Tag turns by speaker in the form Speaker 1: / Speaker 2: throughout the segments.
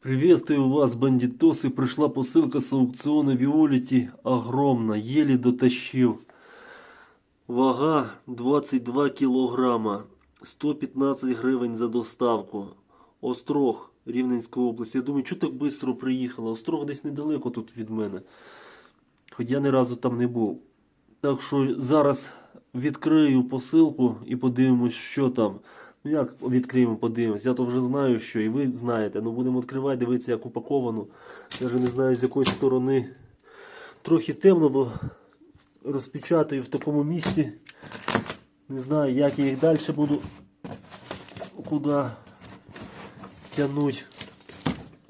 Speaker 1: Приветствую вас, бандитосы. Пришла посылка с аукциона Виолити. Огромна. Еле дотащил. Вага 22 кілограма. 115 гривень за доставку. Острог, Рівненська область. Я думаю, чого так швидко приїхала? Острог десь недалеко тут від мене. Хоч я ні разу там не був. Так що зараз відкрию посилку і подивимось, що там. Ну як відкриємо, подивимось. Я то вже знаю, що і ви знаєте. Ну будемо відкривати, дивитися, як упаковано. Я вже не знаю з якої сторони. Трохи темно, бо розпечатаю в такому місці. Не знаю, як я їх далі буду куди тягнути.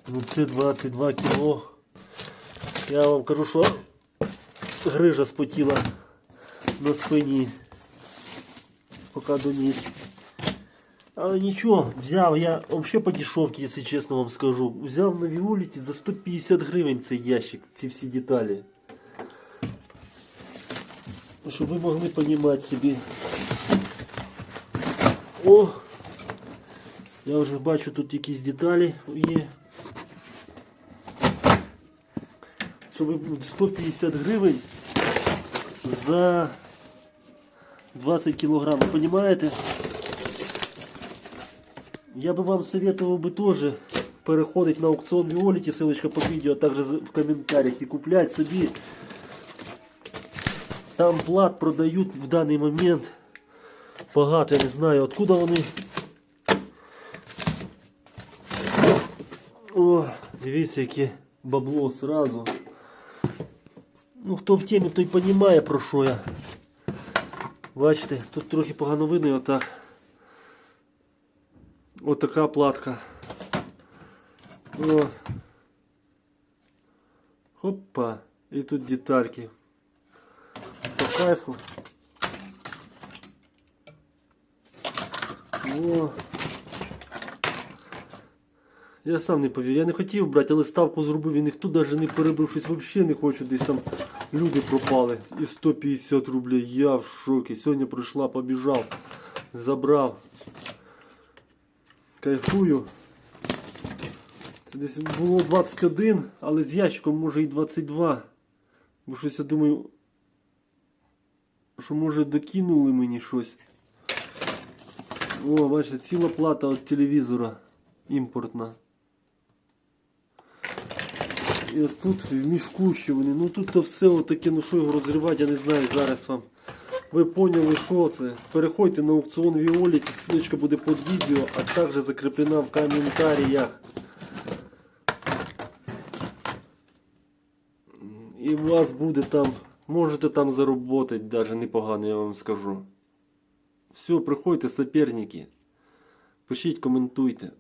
Speaker 1: Ну це 22 кіло. Я вам кажу, що грижа спотіла на спині. Поки доніс. Але нічого, взяв я взагалі по дешевці, якщо чесно вам скажу. Взяв на Віоліті за 150 гривень цей ящик, ці всі деталі. Щоб ви могли розуміти собі. О! Я вже бачу тут якісь деталі є. Ви 150 гривень за 20 кілограм. Ви розумієте? Я бы вам советовал бы тоже переходить на аукцион Виолити, ссылочка под видео, а также з- в комментариях и куплять собі. Там плат продають в даний момент багато, я не знаю, откуда вони. О, дивіться, яке бабло сразу. Ну, хто в темі, той розуміє, про що я. Бачите, тут трохи погано видно і отак. От така платка. От. Хопа. І тут детальки. По кайфу. О. Я сам не повірю. Я не хотів брати, але ставку зробив і ніхто навіть не перебив щось взагалі не хочу. Десь там люди пропали. І 150 рублей. Я в шокі. Сьогодні прийшла, побіжав, забрав. Кайфую. Це десь було 21, але з ящиком може і 22. Бо щось я думаю, що може докинули мені щось. О, бачите, ціла плата від телевізора імпортна. І тут в мішку ще вони. Ну тут то все отаке, ну що його розривати, я не знаю зараз вам. Ви поняли, що це. Переходьте на аукціон Віоліті, ссылочка буде під відео, а також закріплена в коментарях. І у вас буде там, можете там заработати даже непогано, я вам скажу. Все, приходьте, соперники. Пишіть, коментуйте.